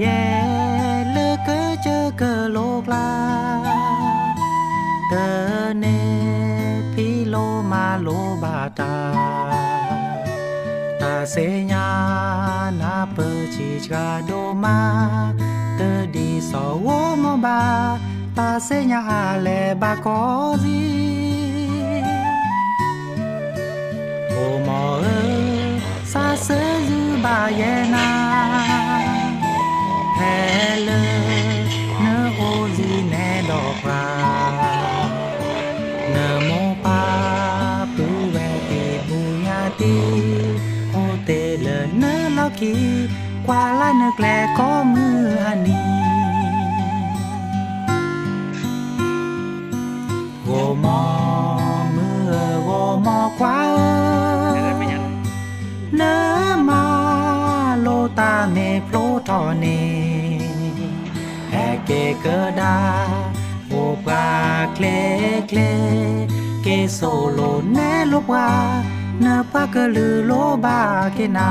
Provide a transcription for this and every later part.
แย่เลือกก็เจอเกอโลกลาเกอเนพี่โลมาโลบาตาตาเสญานาเปอชิชาโดมาเตอดีสอวมบาตาเสญาแลบาคอซีโอมอเอซาเซยูบาเยนา ติโอเตเลเนลอกีกว่าละเนแกลก็มือฮันนีโอมอ นา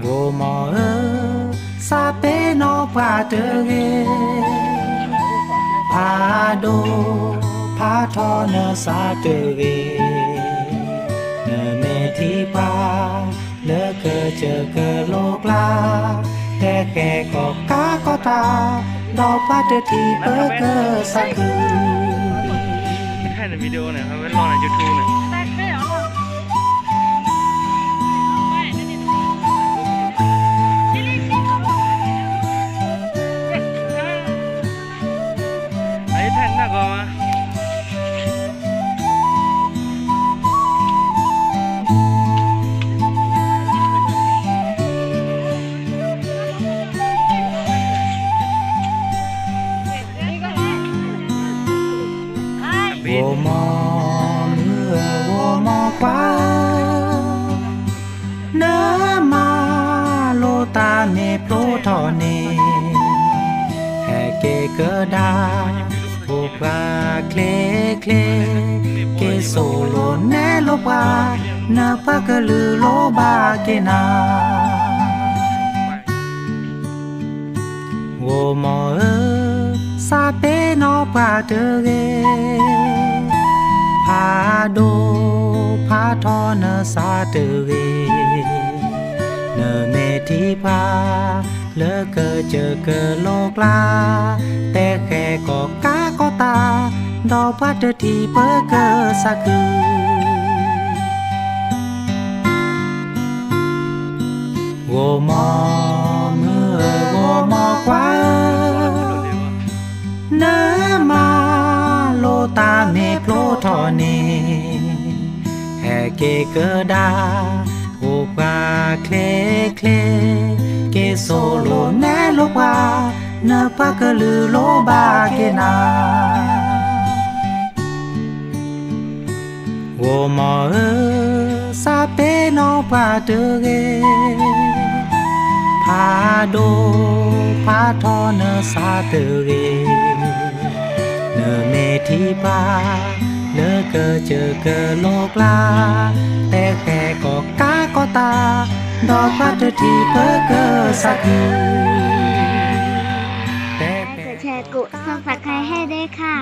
โอมอเออซาเปโนปาเตเกพาโดพาทอเนซาเตเกเนเมทีปาเลเกเจอเก กก็กาก็ตาดอกปาเตทีเบอเกอสักคือถ่ายในวิดีโอหน่อยครับไว้รอในยูทูบหน่อย โอมอเมื่อโอมอควาเนมาโลตาเมโปรทอเนแฮเกเกดาโอปาเคลเคลเก โซโลเนโลปานาปากะลือโลบาเกนาโอมอเออซาเนปาเตเกพาโดพาทอเนซาเตเกเนเมทีพาเลอเกอเจอเกอโลกลา แต่แค่ก็กาก็ตา ดอพัดทีเปอเกอสักคือโอ ปากะลือโลบาเกนาโอมอเอซาเปโนปาเตเกพาโดพาทอเนซาเตเกเนเมทีปา เลอเกอเจอเกอโลกลา แต่แค่ก็กาก็ตา ดอกพัดทีเพอเกอสักคือแต่กดแชร์กดซับสไครต์ให้ด้วยค่ะ